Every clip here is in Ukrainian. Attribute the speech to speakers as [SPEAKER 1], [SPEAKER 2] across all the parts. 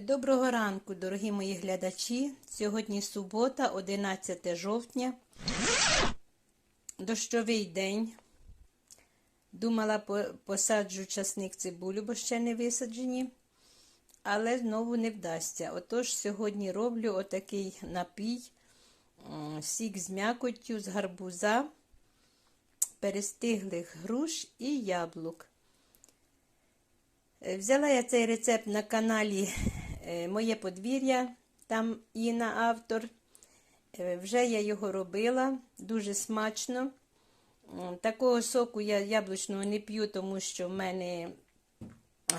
[SPEAKER 1] Доброго ранку, дорогі мої глядачі. Сьогодні субота, 11 жовтня. Дощовий день. Думала, посаджу часник цибулю, бо ще не висаджені. Але знову не вдасться. Отож, сьогодні роблю отакий напій, сік з м'якоттю, з гарбуза, перестиглих груш і яблук. Е, Взяла я цей рецепт на каналі Моє подвір'я, там Інна автор. Е, Вже я його робила, дуже смачно. Такого соку я яблучного не п'ю, тому що в мене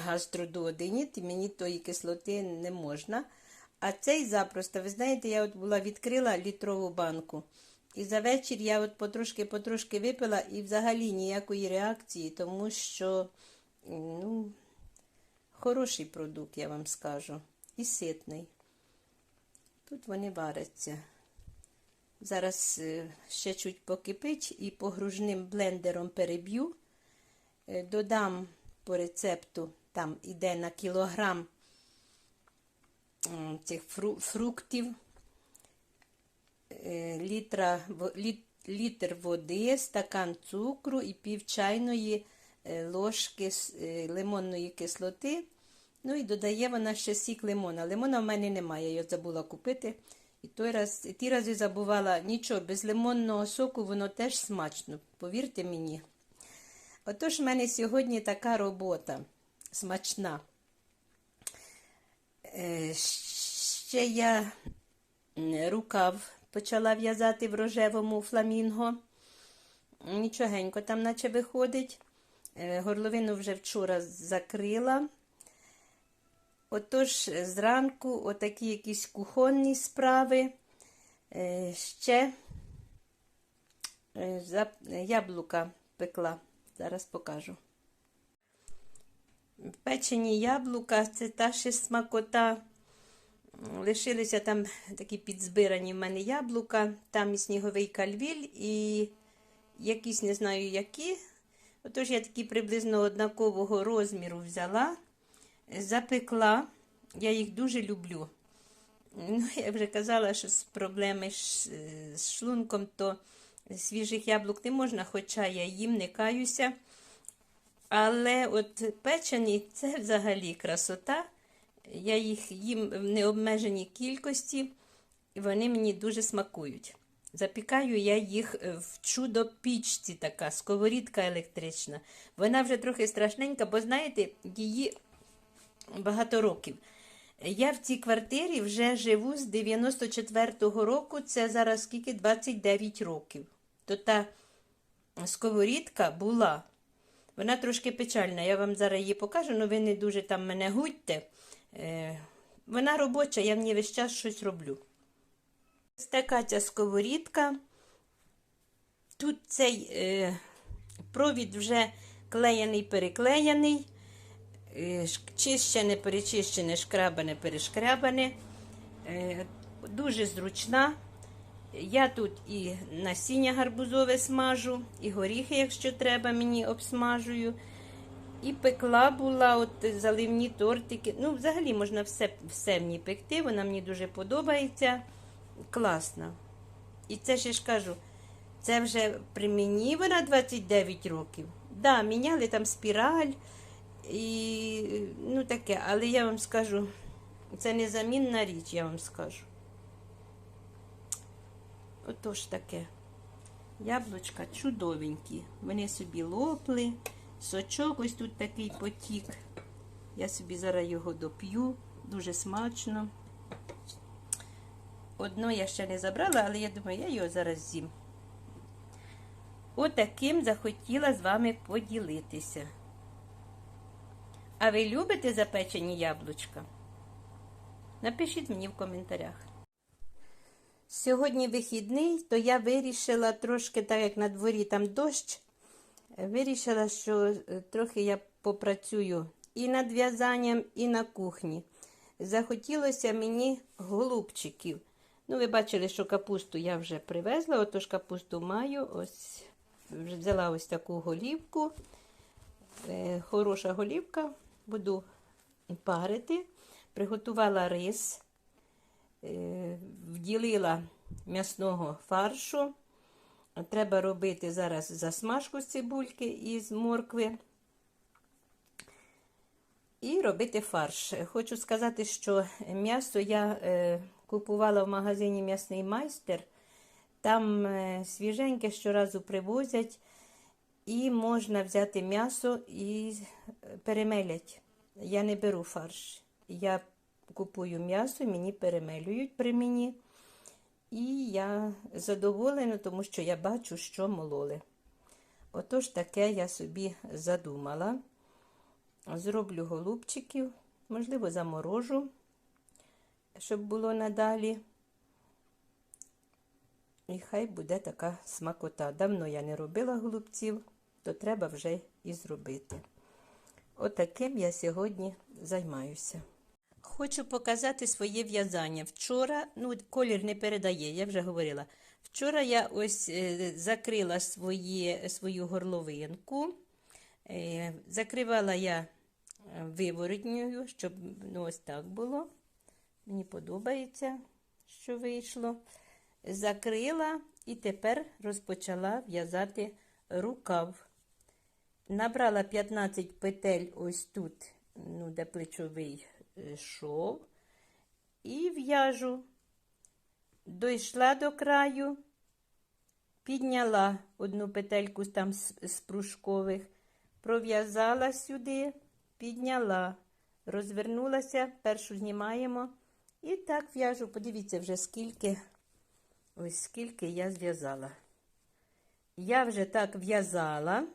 [SPEAKER 1] гастродуоденіт, і мені тої кислоти не можна. А цей запросто, ви знаєте, я от була відкрила літрову банку. І за вечір я от потрошки-потрошки випила і взагалі ніякої реакції, тому що ну, хороший продукт, я вам скажу. І ситний. Тут вони варяться. Зараз е, ще чуть покипить і погружним блендером переб'ю. Е, Додам по рецепту, там іде на кілограм цих фру- фруктів, е, літра, літ- літр води, стакан цукру і пів чайної ложки лимонної кислоти. Ну і додає вона ще сік лимона. Лимона в мене немає, я забула купити. І той раз, і ті рази забувала нічого, без лимонного соку воно теж смачно, повірте мені. Отож, в мене сьогодні така робота смачна. Е, Ще я рукав почала в'язати в рожевому фламінго. Нічогенько там, наче виходить. Е, Горловину вже вчора закрила. Отож, зранку отакі якісь кухонні справи. Е, Ще е, яблука пекла. Зараз покажу. Печені яблука це та ще смакота. Лишилися там такі підзбирані в мене яблука, там і сніговий кальвіль, і якісь не знаю які. Отож, я такі приблизно однакового розміру взяла, запекла. Я їх дуже люблю. Ну, я вже казала, що з проблеми з шлунком, то свіжих яблук не можна, хоча я їм не каюся. Але от печені це взагалі красота. Я їх їм в необмеженій кількості, і вони мені дуже смакують. Запікаю я їх в чудо-пічці, така сковорідка електрична. Вона вже трохи страшненька, бо знаєте, її багато років. Я в цій квартирі вже живу з 94-го року, це зараз скільки 29 років. То та сковорідка була. Вона трошки печальна. Я вам зараз її покажу, але ви не дуже там мене гудьте. Е, вона робоча, я в ній весь час щось роблю. Ось така ця сковорідка. Тут цей е, провід вже клеєний, переклеєний, чищене, перечищене, шкрабане, перешкрябане. Е, дуже зручна. Я тут і насіння гарбузове смажу, і горіхи, якщо треба, мені обсмажую. І пекла була, от заливні тортики. Ну, взагалі можна все, все в пекти. Вона мені дуже подобається. Класна. І це ще ж кажу, це вже при мені вона 29 років. Да, міняли там спіраль і ну таке, але я вам скажу, це незамінна річ, я вам скажу. Отож таке. Яблучка чудовенькі. Вони собі лопли. Сочок ось тут такий потік. Я собі зараз його доп'ю. Дуже смачно. Одно я ще не забрала, але я думаю, я його зараз з'їм. Отаким захотіла з вами поділитися. А ви любите запечені яблучка? Напишіть мені в коментарях. Сьогодні вихідний, то я вирішила трошки, так як на дворі там дощ, вирішила, що е, трохи я попрацюю і над в'язанням, і на кухні. Захотілося мені голубчиків. Ну, ви бачили, що капусту я вже привезла, отож капусту маю. Ось взяла ось таку голівку. Е, Хороша голівка, буду парити. приготувала рис, е, вділила м'ясного фаршу. Треба робити зараз засмажку з цибульки із моркви. І робити фарш. Хочу сказати, що м'ясо я е, купувала в магазині М'ясний майстер. Там е, свіженьке щоразу привозять, і можна взяти м'ясо і перемелять. Я не беру фарш. Я купую м'ясо, мені перемелюють при мені. І я задоволена, тому що я бачу, що мололи. Отож, таке я собі задумала. Зроблю голубчиків, можливо, заморожу, щоб було надалі. І хай буде така смакота. Давно я не робила голубців, то треба вже і зробити. Отаким я сьогодні займаюся. Хочу показати своє в'язання. Вчора, ну, колір не передає, я вже говорила. Вчора я ось е, закрила своє, свою горловинку. Е, закривала я виворотньою, щоб ну, ось так було. Мені подобається, що вийшло. Закрила і тепер розпочала в'язати рукав. Набрала 15 петель ось тут, ну, де плечовий е, шов, і в'яжу. Дійшла до краю, підняла одну петельку там з, пружкових, пров'язала сюди, підняла, розвернулася, першу знімаємо. І так в'яжу. Подивіться вже, скільки, ось скільки я зв'язала. Я вже так в'язала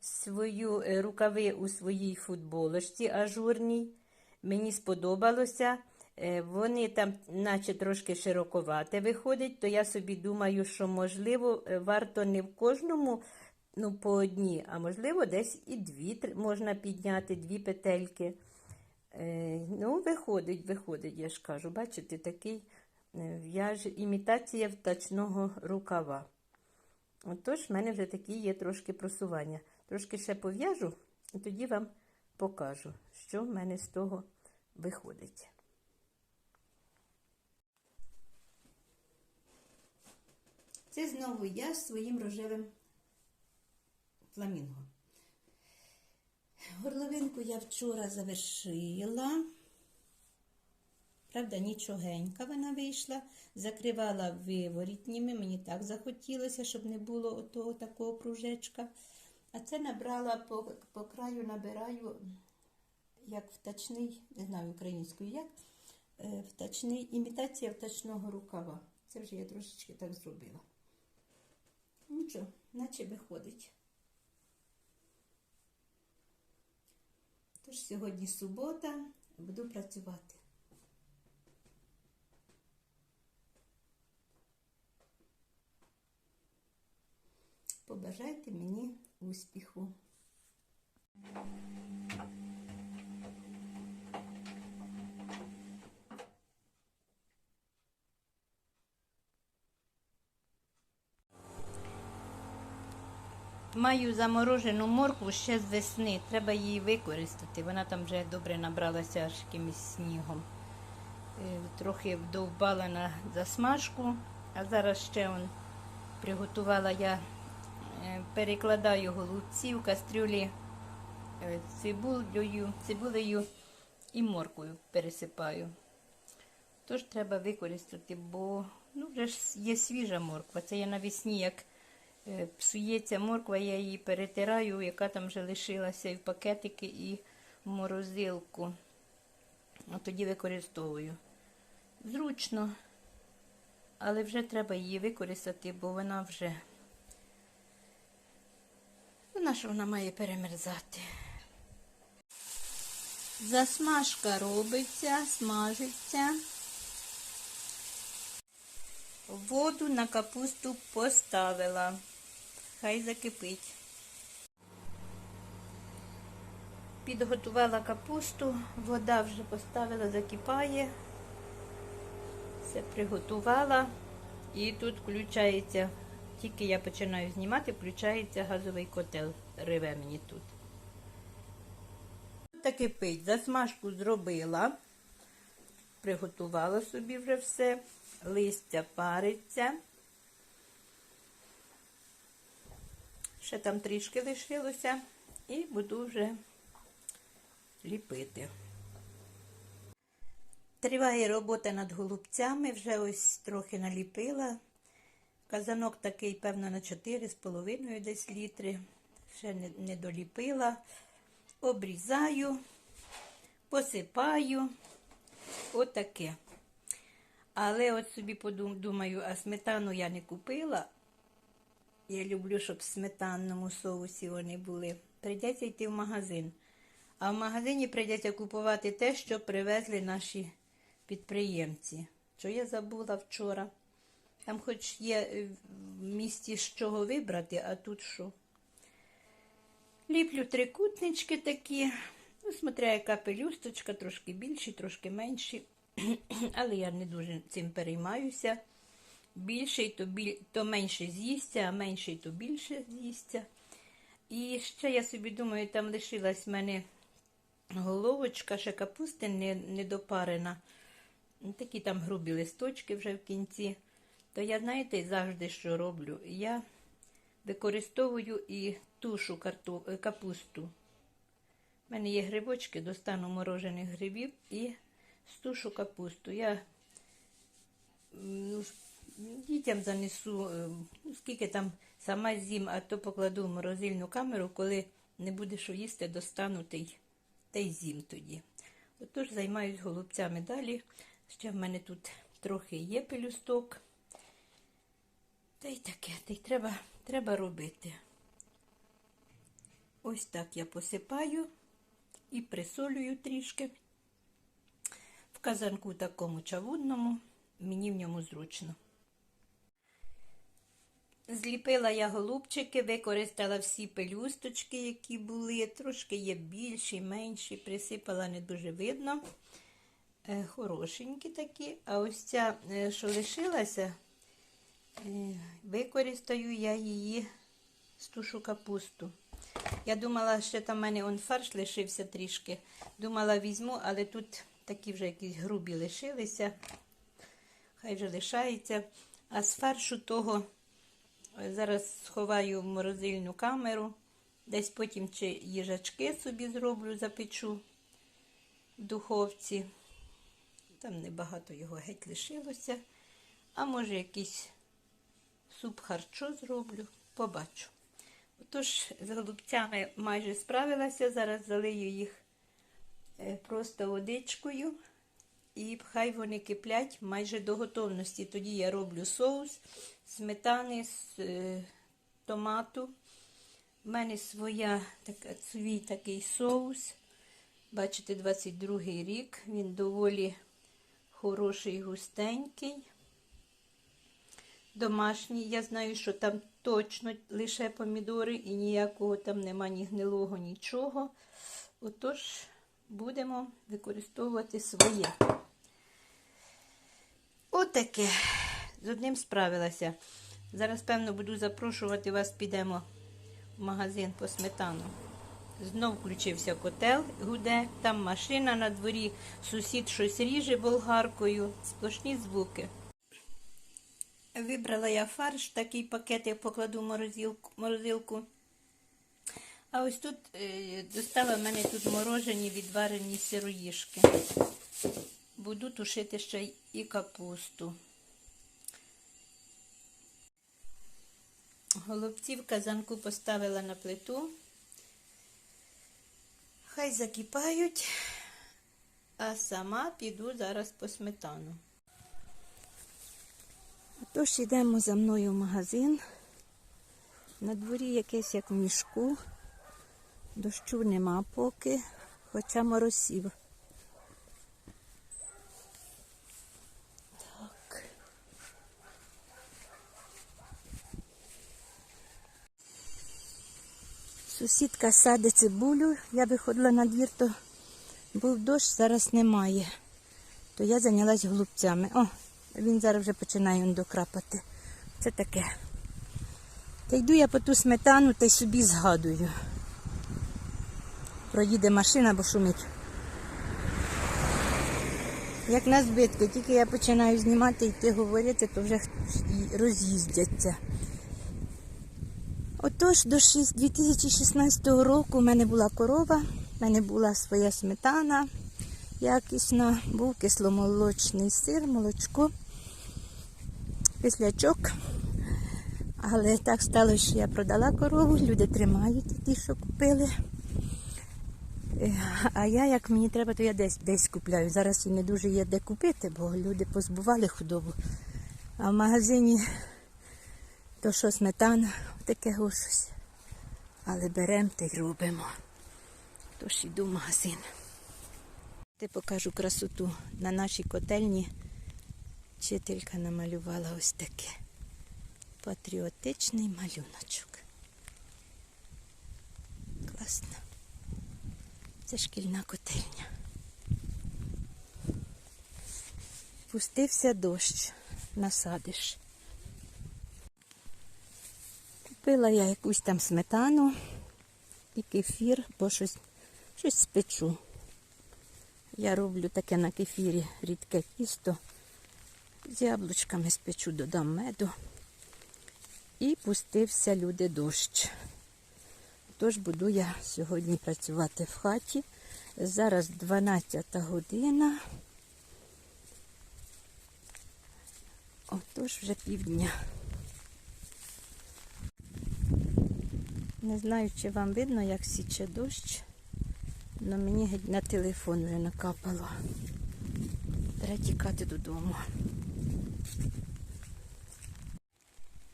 [SPEAKER 1] свою е, рукави у своїй футболочці ажурній. Мені сподобалося. Е, Вони там, наче трошки широковате виходять, то я собі думаю, що, можливо, е, варто не в кожному ну, по одній, а можливо, десь і дві можна підняти, дві петельки. Ну, виходить, виходить, я ж кажу. Бачите, такий в'яж, імітація втачного рукава. Отож, в мене вже такі є трошки просування. Трошки ще пов'яжу, і тоді вам покажу, що в мене з того виходить. Це знову я з своїм рожевим фламінго. Горловинку я вчора завершила. Правда, нічогенька вона вийшла. Закривала виворітніми, мені так захотілося, щоб не було отого такого пружечка. А це набрала по, по краю, набираю, як втачний, не знаю українською як, е, втачний, імітація втачного рукава. Це вже я трошечки так зробила. Нічого, наче виходить. Тож сьогодні субота, буду працювати. Побажайте мені успіху. Маю заморожену моркву ще з весни. Треба її використати. Вона там вже добре набралася аж якимось снігом. Е, Трохи вдовбала на засмажку, а зараз ще он, приготувала я, перекладаю голубці в кастрюлі е, цибулею, цибулею і морквою пересипаю. Тож треба використати, бо ну, вже ж є свіжа морква. Це я навесні, як е, псується морква, я її перетираю, яка там вже лишилася і в пакетики, і в морозилку. А тоді використовую. Зручно, але вже треба її використати, бо вона вже. Вона що вона має перемерзати. Засмажка робиться, смажиться. Воду на капусту поставила. Хай закипить. Підготувала капусту, вода вже поставила, закипає. Все приготувала. І тут включається, тільки я починаю знімати, включається газовий котел. Реве мені тут. Таки пить, засмажку зробила, приготувала собі вже все, листя париться. Ще там трішки лишилося і буду вже ліпити. Триває робота над голубцями, вже ось трохи наліпила. Казанок такий, певно, на 4,5 десь літри. Ще не, не доліпила. Обрізаю, посипаю. Отаке. Але от собі подум- думаю, а сметану я не купила. Я люблю, щоб в сметанному соусі вони були. Прийдеться йти в магазин. А в магазині прийдеться купувати те, що привезли наші підприємці. Що я забула вчора. Там хоч є е, в місті з чого вибрати, а тут що? Ліплю трикутнички такі. Ну, смотря яка пелюсточка, трошки більші, трошки менші. Але я не дуже цим переймаюся. Більший, то, біль... то менше з'їсться, а менший, то більше з'їсться. І ще я собі думаю, там лишилась в мене головочка, ще капусти не, недопарена. Такі там грубі листочки вже в кінці. То я, знаєте, завжди що роблю? Я використовую і тушу карту... е, капусту. У мене є грибочки, достану морожених грибів і стушу капусту. Я ну, дітям занесу, е, ну, скільки там сама з'їм, а то покладу в морозильну камеру, коли не буде що їсти, достану та й, з'їм тоді. Отож займаюсь голубцями далі. Ще в мене тут трохи є пелюсток. Та й таке, та й треба, треба робити. Ось так я посипаю і присолюю трішки. В казанку такому чавунному, мені в ньому зручно. Зліпила я голубчики, використала всі пелюсточки, які були. Трошки є більші, менші, присипала не дуже видно. Е, Хорошенькі такі. А ось ця, е, що лишилася, використаю я її стушу капусту. Я думала, ще там в мене он фарш лишився трішки. Думала, візьму, але тут такі вже якісь грубі лишилися. Хай вже лишається. А з фаршу того е, зараз сховаю в морозильну камеру. Десь потім чи їжачки собі зроблю, запечу в духовці. Там небагато його геть лишилося. А може якийсь суп харчо зроблю, побачу. Отож, з голубцями майже справилася. Зараз залию їх е, просто водичкою. І хай вони киплять майже до готовності. Тоді я роблю соус сметани з е, томату. У мене своя, така, свій такий соус. Бачите, 22 рік. Він доволі хороший, густенький. Домашній. Я знаю, що там точно лише помідори і ніякого там нема ні гнилого, нічого. Отож, будемо використовувати своє. Отаке. З одним справилася. Зараз, певно, буду запрошувати вас, підемо в магазин по сметану. Знов включився котел, гуде, там машина на дворі, сусід щось ріже болгаркою, сплошні звуки. Вибрала я фарш, такий пакет я покладу в морозилку. морозилку. А ось тут е, достала в мене тут морожені відварені сироїшки. Буду тушити ще і капусту. Голубці в казанку поставила на плиту. Хай закипають, а сама піду зараз по сметану. Тож йдемо за мною в магазин. На дворі якесь як в мішку. Дощу нема поки, хоча моросів. Так. Сусідка садить цибулю. Я виходила на двір, то був дощ, зараз немає. То я зайнялась голубцями. О, він зараз вже починає докрапати. Це таке. Та йду я по ту сметану та й собі згадую. проїде машина, бо шумить. Як на збитки, тільки я починаю знімати і йти говорити, то вже роз'їздяться. Отож, до 2016 року в мене була корова, в мене була своя сметана якісна, був кисломолочний сир, молочко, кислячок. Але так сталося, що я продала корову, люди тримають ті, що купили. Е, А я, як мені треба, то я десь десь купляю. Зараз і не дуже є де купити, бо люди позбували худобу. А в магазині то що сметана, таке щось. Але беремо та й робимо. Тож іду в магазин. Ти покажу красоту. На нашій котельні вчителька намалювала ось таке. Патріотичний малюночок. Класно. Це шкільна котельня. Пустився дощ, насадиш. Купила я якусь там сметану і кефір, бо щось, щось спечу. Я роблю таке на кефірі рідке тісто. З яблучками спечу, додам меду. І пустився люди дощ. Тож буду я сьогодні працювати в хаті. Зараз 12 година. Отож вже півдня. Не знаю, чи вам видно, як січе дощ, але мені на телефон вже накапало. Треба тікати додому.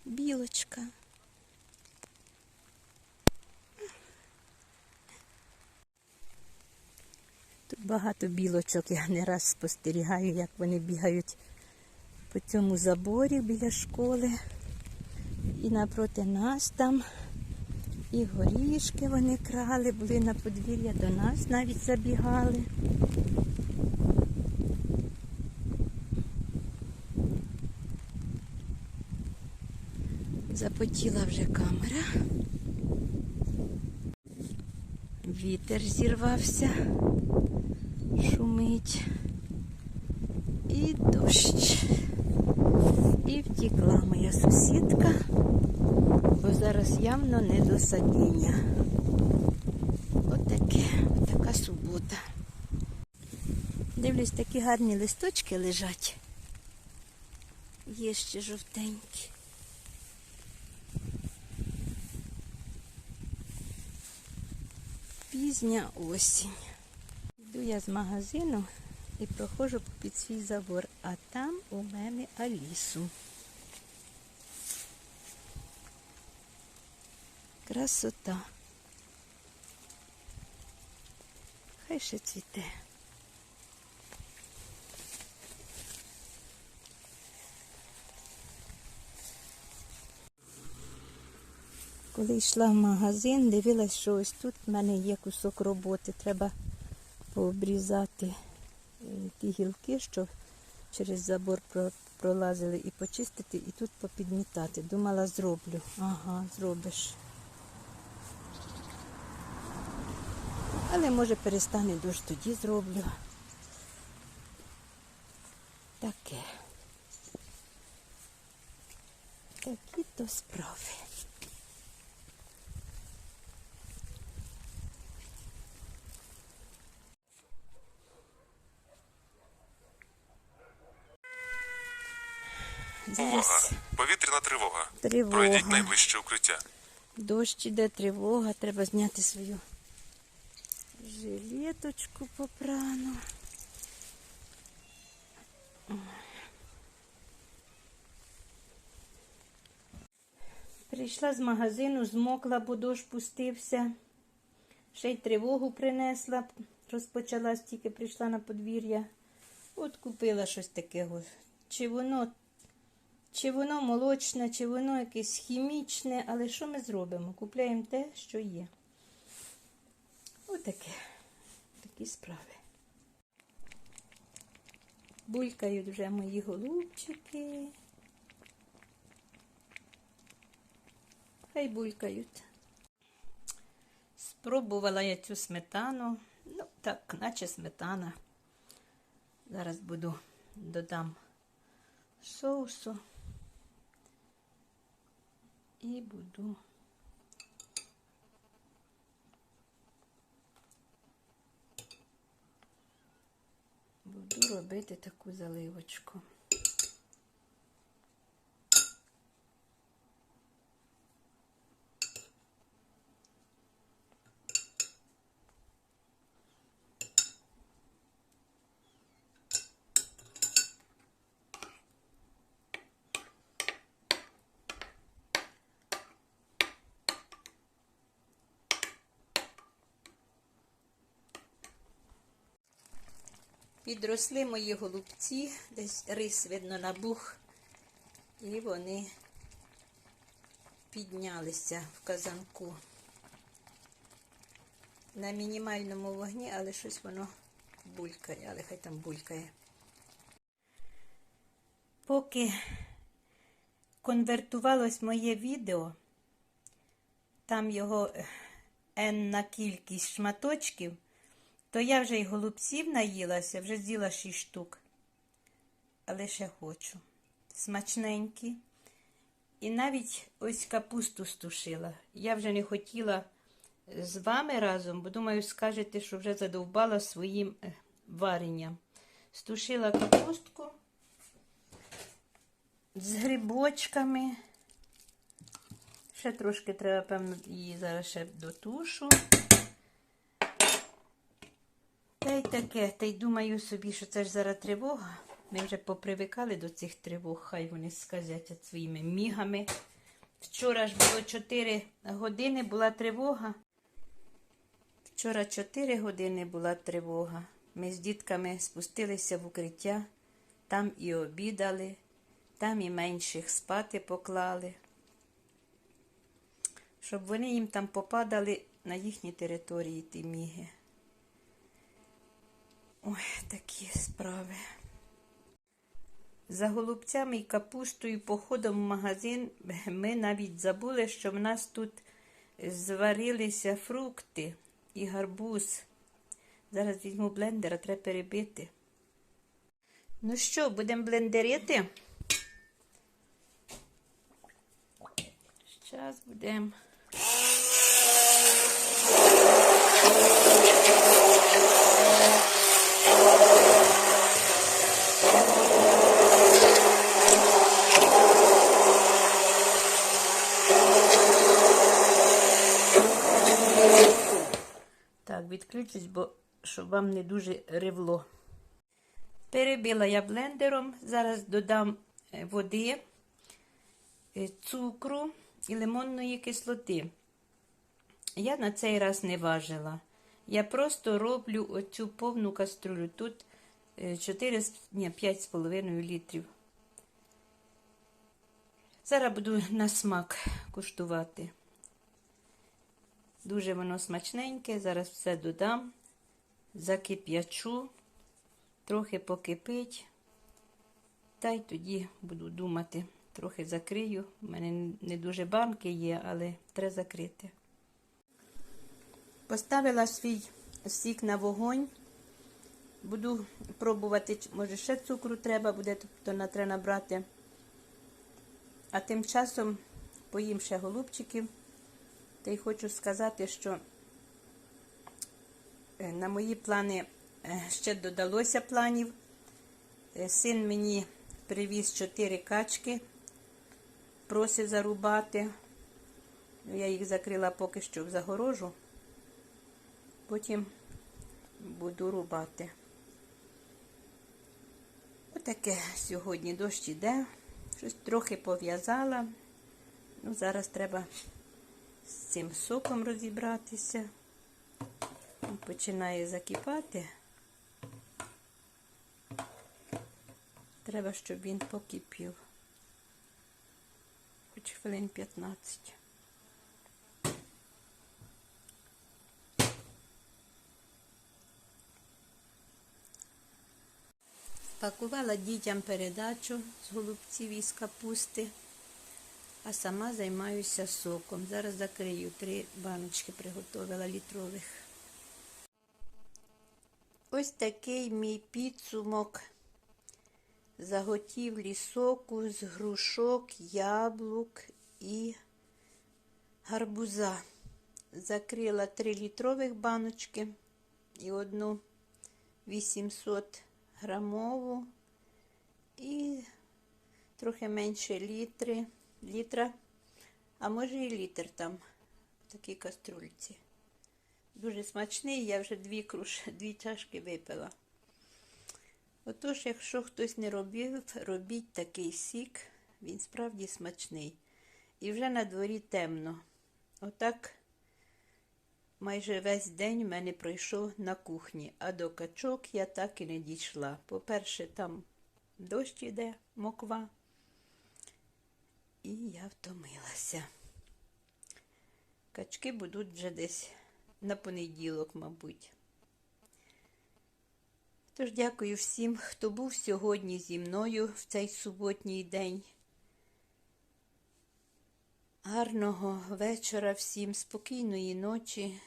[SPEAKER 1] Білочка. Тут багато білочок, я не раз спостерігаю, як вони бігають по цьому заборі біля школи. І напроти нас там і горішки вони крали, були на подвір'я, до нас навіть забігали. Запотіла вже камера. Вітер зірвався, шумить. І дощ. І втікла моя сусідка, бо зараз явно не до садіння. Отаке, отака субота. Дивлюсь, такі гарні листочки лежать. Є ще жовтенькі. Пізня осінь. Йду я з магазину і проходжу під свій забор, а там у мене Алісу. Красота. Хай ще цвіте. Коли йшла в магазин, дивилась, що ось тут в мене є кусок роботи. Треба пообрізати е, ті гілки, що через забор пролазили, і почистити, і тут попідмітати. Думала, зроблю. Ага, зробиш. Але може перестане дощ, тоді зроблю. Таке. Такі то справи.
[SPEAKER 2] Увага! Повітряна тривога.
[SPEAKER 1] Тривога.
[SPEAKER 2] Пройдіть найближче укриття.
[SPEAKER 1] дощ іде, тривога, треба зняти свою жилеточку попрану. Прийшла з магазину, змокла, бо дощ пустився. Ще й тривогу принесла, розпочалась, тільки прийшла на подвір'я. От купила щось таке. Чи воно чи воно молочне, чи воно якесь хімічне, але що ми зробимо? Купляємо те, що є. Отаке. Такі справи. Булькають вже мої голубчики. Хай булькають. З Пробувала я цю сметану. Ну, так, наче сметана. Зараз буду додам соусу. І буду. Буду робити таку заливочку. Підросли мої голубці, десь рис, видно, набух, і вони піднялися в казанку. На мінімальному вогні, але щось воно булькає, але хай там булькає. Поки конвертувалось моє відео, там його е, енна кількість шматочків, то я вже й голубців наїлася, вже з'їла 6 штук. Але ще хочу. Смачненькі. І навіть ось капусту стушила. Я вже не хотіла з вами разом, бо думаю, скажете, що вже задовбала своїм е, варенням. Стушила капустку з грибочками. Ще трошки треба, певно, її зараз ще дотушу. Й таке, та й думаю собі, що це ж зараз тривога. Ми вже попривикали до цих тривог, хай вони сказять своїми мігами. Вчора ж було 4 години, була тривога. Вчора 4 години була тривога. Ми з дітками спустилися в укриття, там і обідали, там і менших спати поклали, щоб вони їм там попадали на їхні території ті міги. Ой, такі справи. За голубцями і капустою походом в магазин ми навіть забули, що в нас тут зварилися фрукти і гарбуз. Зараз візьму блендера, треба перебити. Ну що, будемо блендерити? Зараз будемо. Так, відключусь, бо щоб вам не дуже ревло. Перебила я блендером, зараз додам е, води, е, цукру і лимонної кислоти. Я на цей раз не важила. Я просто роблю оцю повну каструлю. Тут 4-5,5 літрів. Зараз буду на смак куштувати. Дуже воно смачненьке. Зараз все додам, закип'ячу, трохи покипить. Та й тоді буду думати, трохи закрию. У мене не дуже банки є, але треба закрити. Поставила свій сік на вогонь. Буду пробувати, може ще цукру треба буде, тобто на треба набрати. А тим часом поїм ще голубчиків. Та й хочу сказати, що е, на мої плани е, ще додалося планів. Е, Син мені привіз 4 качки, просив зарубати. Ну, Я їх закрила поки що в загорожу. Потім буду рубати. Отаке сьогодні дощ іде. Щось трохи пов'язала. Ну, зараз треба з цим соком розібратися. Він починає закипати. Треба, щоб він покипів. Хоч хвилин 15. Пакувала дітям передачу з голубців і з капусти. А сама займаюся соком. Зараз закрию три баночки, приготувала літрових. Ось такий мій підсумок заготівлі соку з грушок, яблук і гарбуза. Закрила 3 літрових баночки і одну 800 грамову і трохи менше літри, літра, а може і літр там в такій каструльці. Дуже смачний, я вже дві, круш, дві чашки випила. Отож, якщо хтось не робив, робіть такий сік, він справді смачний. І вже на дворі темно. Отак майже весь день в мене пройшов на кухні, а до качок я так і не дійшла. По-перше, там дощ іде, моква, і я втомилася. Качки будуть вже десь на понеділок, мабуть. Тож дякую всім, хто був сьогодні зі мною в цей суботній день. Гарного вечора всім, спокійної ночі,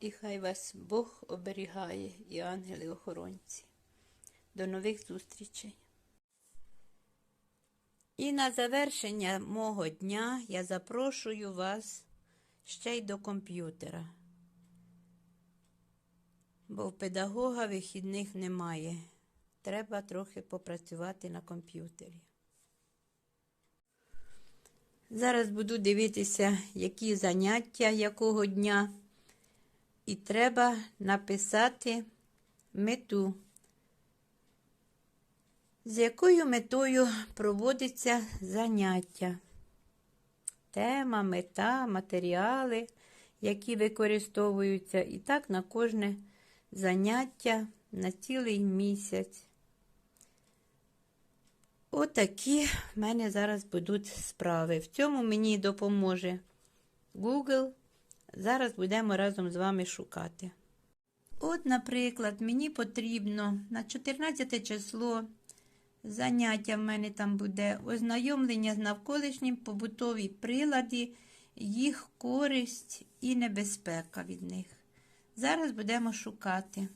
[SPEAKER 1] і хай вас Бог оберігає і ангели-охоронці. До нових зустрічей. І на завершення мого дня я запрошую вас ще й до комп'ютера. Бо в педагога вихідних немає. Треба трохи попрацювати на комп'ютері. Зараз буду дивитися, які заняття якого дня. І треба написати мету. З якою метою проводиться заняття. Тема, мета, матеріали, які використовуються. І так на кожне заняття на цілий місяць. Отакі в мене зараз будуть справи. В цьому мені допоможе Google. Зараз будемо разом з вами шукати. От, наприклад, мені потрібно на 14 число заняття в мене там буде ознайомлення з навколишнім побутові прилади, їх користь і небезпека від них. Зараз будемо шукати.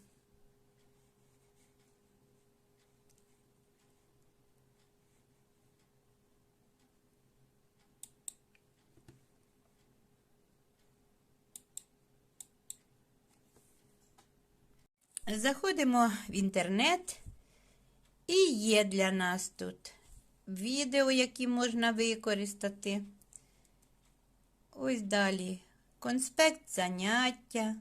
[SPEAKER 1] Заходимо в інтернет, і є для нас тут відео, які можна використати. Ось далі конспект заняття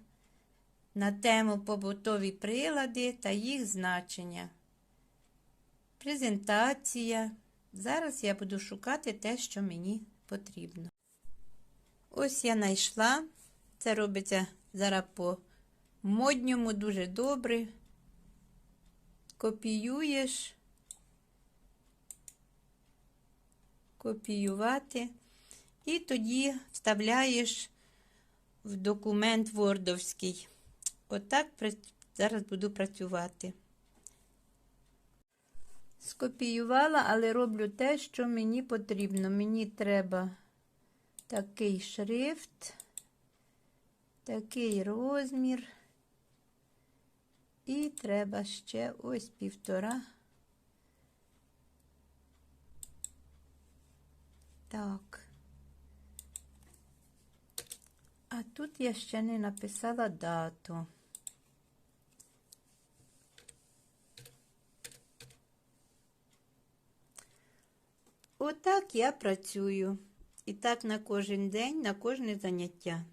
[SPEAKER 1] на тему побутові прилади та їх значення. Презентація. Зараз я буду шукати те, що мені потрібно. Ось я знайшла. Це робиться зараз по модньому дуже добре. Копіюєш, копіювати, і тоді вставляєш в документ вордовський. Отак зараз буду працювати. Скопіювала, але роблю те, що мені потрібно. Мені треба такий шрифт, такий розмір. І треба ще ось півтора. Так. А тут я ще не написала дату. Отак я працюю. І так на кожен день, на кожне заняття.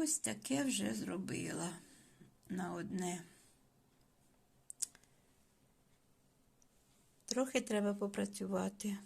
[SPEAKER 1] Ось таке вже зробила на одне. Трохи треба попрацювати.